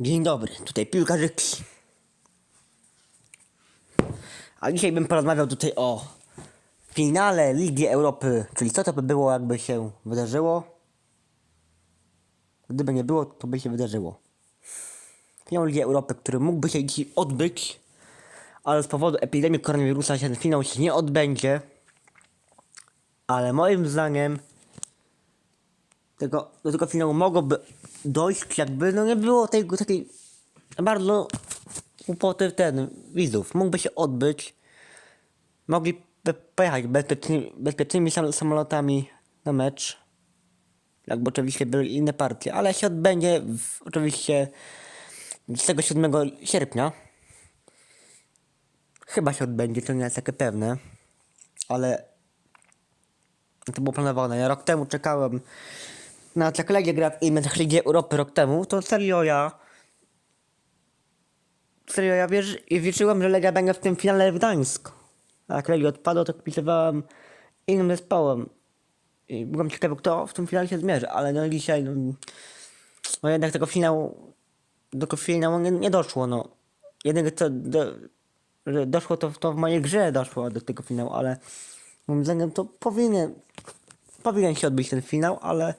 Dzień dobry, tutaj piłkarzyki. A dzisiaj bym porozmawiał tutaj o finale Ligi Europy, czyli co to by było, jakby się wydarzyło. Gdyby nie było, to by się wydarzyło. Finał Ligi Europy, który mógłby się dzisiaj odbyć, ale z powodu epidemii koronawirusa się ten finał się nie odbędzie. Ale moim zdaniem tego, do tego finału mogłoby dojść, jakby no nie było tej takiej bardzo kłopoty ten widzów. Mógłby się odbyć. Mogli pojechać bezpiecznymi, bezpiecznymi sam, samolotami na mecz. Jakby oczywiście były inne partie, ale się odbędzie w, oczywiście 27 sierpnia. Chyba się odbędzie, to nie jest takie pewne. Ale to było planowane. Ja rok temu czekałem na jak Legia gra w Image Lidze Europy rok temu, to serio ja serio ja wierzy, wierzyłem, że Legia będzie w tym finale w Gdańsku. A jak Legia odpadła, to kibicowałem innym zespołem. I byłem ciekawy, kto w tym finale się zmierzy, ale no dzisiaj, no, no jednak tego finału, do finału nie, nie doszło, no. Jedyne co do, doszło, to, to w mojej grze doszło do tego finału, ale moim zdaniem to powinien, powinien się odbyć ten finał, ale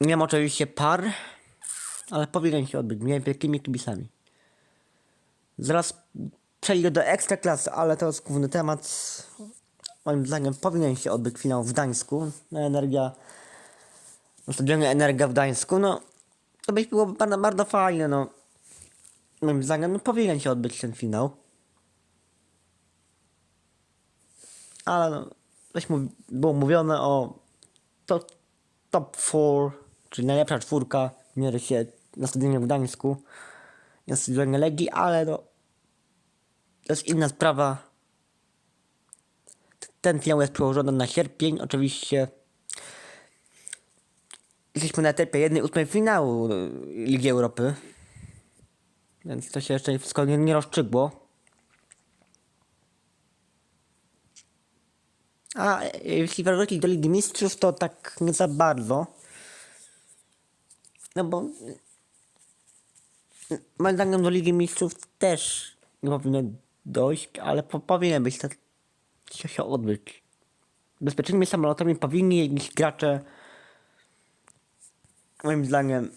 nie ma oczywiście par, ale powinien się odbyć między wielkimi kibicami. Zaraz przejdę do ekstraklasy, ale to jest główny temat. Moim zdaniem powinien się odbyć finał w Gdańsku. No, Energia, na stadionie Energia w Gdańsku, no to by było bardzo, bardzo fajne, no. Moim zdaniem no, powinien się odbyć ten finał. Ale no, coś mu, było mówione o to, top 4, czyli najlepsza czwórka mierzy się na stadionie w Gdańsku, na stadionie Legii, ale no, to jest inna sprawa. Ten finał jest przełożony na sierpień, oczywiście. Jesteśmy na etapie jednej ósmej finału Ligi Europy, więc to się jeszcze wszystko nie, nie rozstrzygło. A jeśli wrócić do Ligi Mistrzów, to tak nie za bardzo. No bo y, moim zdaniem do Ligi Mistrzów też nie powinien dojść, ale po, powinien być to się, się odbyć. Bezpiecznymi samolotami powinni jeździć gracze moim zdaniem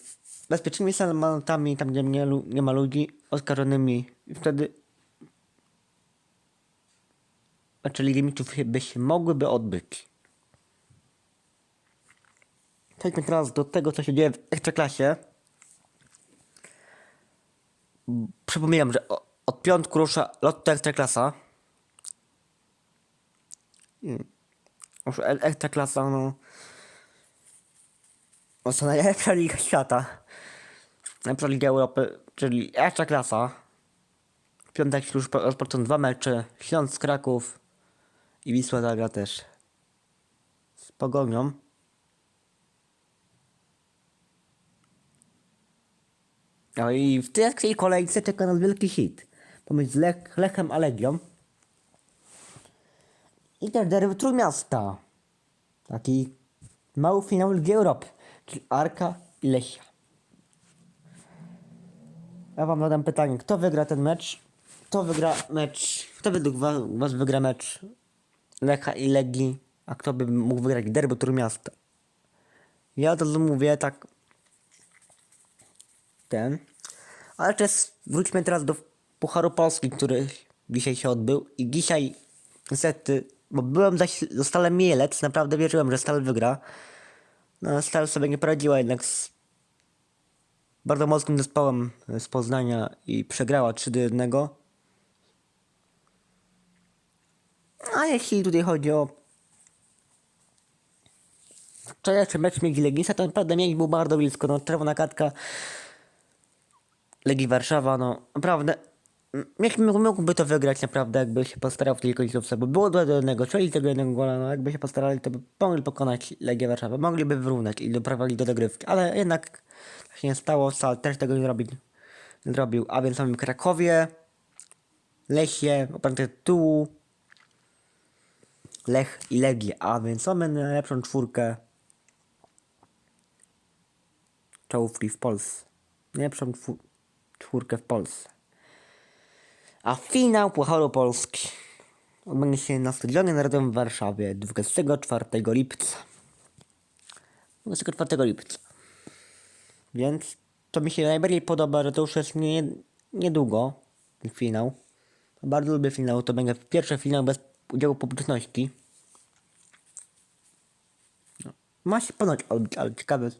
bezpiecznymi samolotami tam gdzie nie, nie ma ludzi oskarżonymi i wtedy mecze Ligi Mistrzów by się mogłyby odbyć. Przejdźmy teraz do tego, co się dzieje w Ekstraklasie. Przypominam, że od piątku rusza Lotto Ekstraklasa. Mm. Już Ekstraklasa, no... No to najlepsza liga świata. Najlepsza liga Europy, czyli Ekstraklasa. W piątek już po- rozpoczną dwa mecze. Śląsk, Kraków i Wisła zagra też z Pogonią. No i w tej kolejce czeka nas wielki hit. Pomiędzy Lech, Lechem a Legią. I też derby Trójmiasta. Taki mały finał Ligi Europy. Czyli Arka i Lechia. Ja wam zadam pytanie, kto wygra ten mecz? Kto wygra mecz? Kto według wa- was wygra mecz Lecha i Legii? A kto by mógł wygrać derby Trójmiasta? Ja to mówię tak ten. Ale też wróćmy teraz do Pucharu Polski, który dzisiaj się odbył. I dzisiaj niestety, bo byłem za, za Stalem Mielec, naprawdę wierzyłem, że Stal wygra. No, Stal sobie nie poradziła jednak z bardzo mocnym zespołem z Poznania i przegrała 3 do 1. A jeśli tutaj chodzi o wczorajszy mecz Miedzi Legisa, to naprawdę Miedź był bardzo blisko. No, czerwona kartka Legii Warszawa, no naprawdę mógłby to wygrać naprawdę, jakby się postarał w tej końcówce, bo było 2 do 1, czyli tego jednego gola, no jakby się postarali, to by mogli pokonać Legię Warszawa, mogliby wyrównać i doprowadzili do dogrywki, ale jednak tak się nie stało, Sal też tego nie zrobił, nie zrobił, a więc mamy Krakowie, Lechie, oparte tytułu, Lech i Legię, a więc mamy najlepszą czwórkę czołówki w Polsce. Najlepszą czwu- czwórkę w Polsce. A finał Pucharu Polski odbędzie się na Stadionie Narodowym w Warszawie 24 lipca. 24 lipca. Więc to mi się najbardziej podoba, że to już jest nie, niedługo ten finał. Bardzo lubię finał, to będzie pierwszy finał bez udziału publiczności. No, Ma się ponoć odbyć, ale ciekawe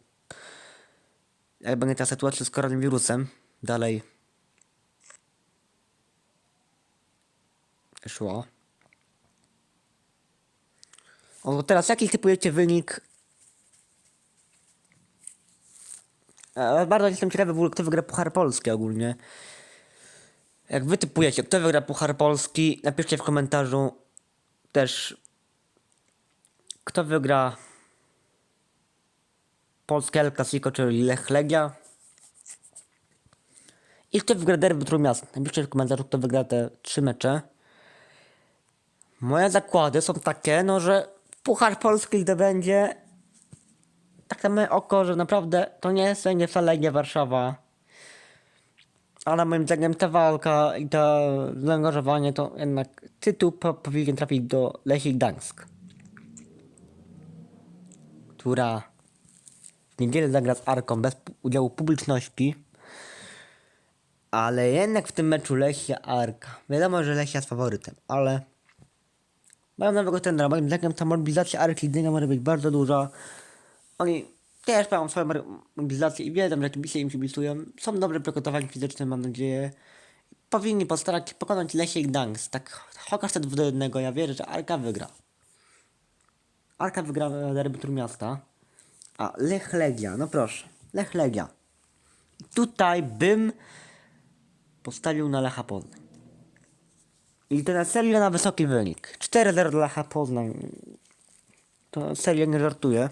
jak będzie ta sytuacja z koronawirusem dalej szło. O, teraz jaki typujecie wynik? E, Bardzo jestem ciekawy kto wygra Puchar Polski ogólnie. Jak wy typujecie, kto wygra Puchar Polski, napiszcie w komentarzu też kto wygra Polskie El Clasico, czyli Lech Legia. Kto wygra derby Trójmiast. Napiszcie w komentarzu, kto wygra te trzy mecze. Moje zakłady są takie, no że Puchar Polski to będzie tak na moje oko, że naprawdę to nie jest nie Legia Warszawa. Ale moim zdaniem ta walka i to zaangażowanie to jednak tytuł po, powinien trafić do Lechii Gdańsk. Która w niedzielę zagra z Arką bez udziału publiczności. Ale jednak w tym meczu Lechia Arka. Wiadomo, że Lechia jest faworytem, ale mają nowego trenera. Moim zdaniem ta mobilizacja Arki Gdynia może być bardzo duża. Oni też mają swoją mobilizację i wiedzą, że kibice im kibicują. Są dobrze przygotowani fizycznie, mam nadzieję. Powinni postarać się pokonać Lechia i Gdańsk. Tak chociaż te 2 do 1. Ja wierzę, że Arka wygra. Arka wygra derby Trójmiasta. A Lech Legia, no proszę. Lech Legia. Tutaj bym postawił na Lecha Poznań. I to na serio na wysoki wynik. 4-0 dla Lecha Poznań. To serio nie żartuję.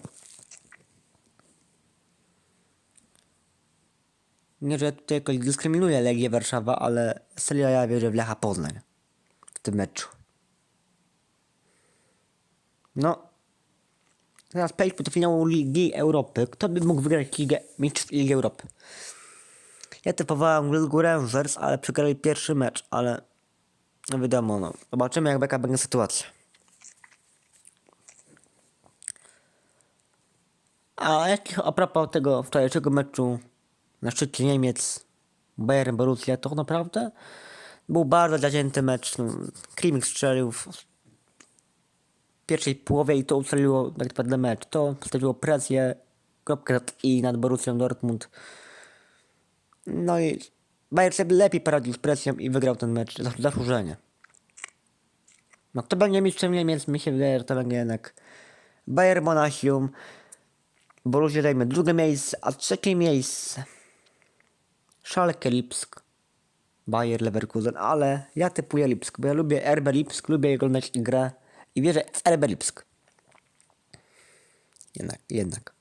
Nie, że tutaj jakoś dyskryminuję Legię Warszawa, ale serio ja wierzę w Lecha Poznań. W tym meczu. No. Teraz przejdźmy do finału Ligi Europy. Kto by mógł wygrać Ligę, Mistrzostw Ligi Europy? Ja typowałem Glasgow Rangers, ale przegrali pierwszy mecz, ale no wiadomo, no. Zobaczymy jak jaka będzie sytuacja. A jak a propos tego wczorajszego meczu na szczycie Niemiec Bayern Borussia, to naprawdę był bardzo zacięty mecz. No, Krimik strzelił w pierwszej połowie i to ustaliło tak naprawdę mecz. To postawiło presję, kropkę i nad Borussią Dortmund. No i Bayern sobie lepiej poradził z presją i wygrał ten mecz. Zas- Zasłużenie. No kto będzie mistrzem Niemiec? Mi się wydaje, że to będzie jednak Bayern Monachium. Borussia zajmie drugie miejsce, a trzecie miejsce Schalke Lipsk. Bayer Leverkusen, ale ja typuję Lipsk, bo ja lubię RB Lipsk, lubię oglądać grę i wierzę w RB Lipsk. Jednak, jednak.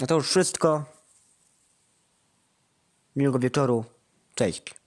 No to już wszystko. Miłego wieczoru. Cześć.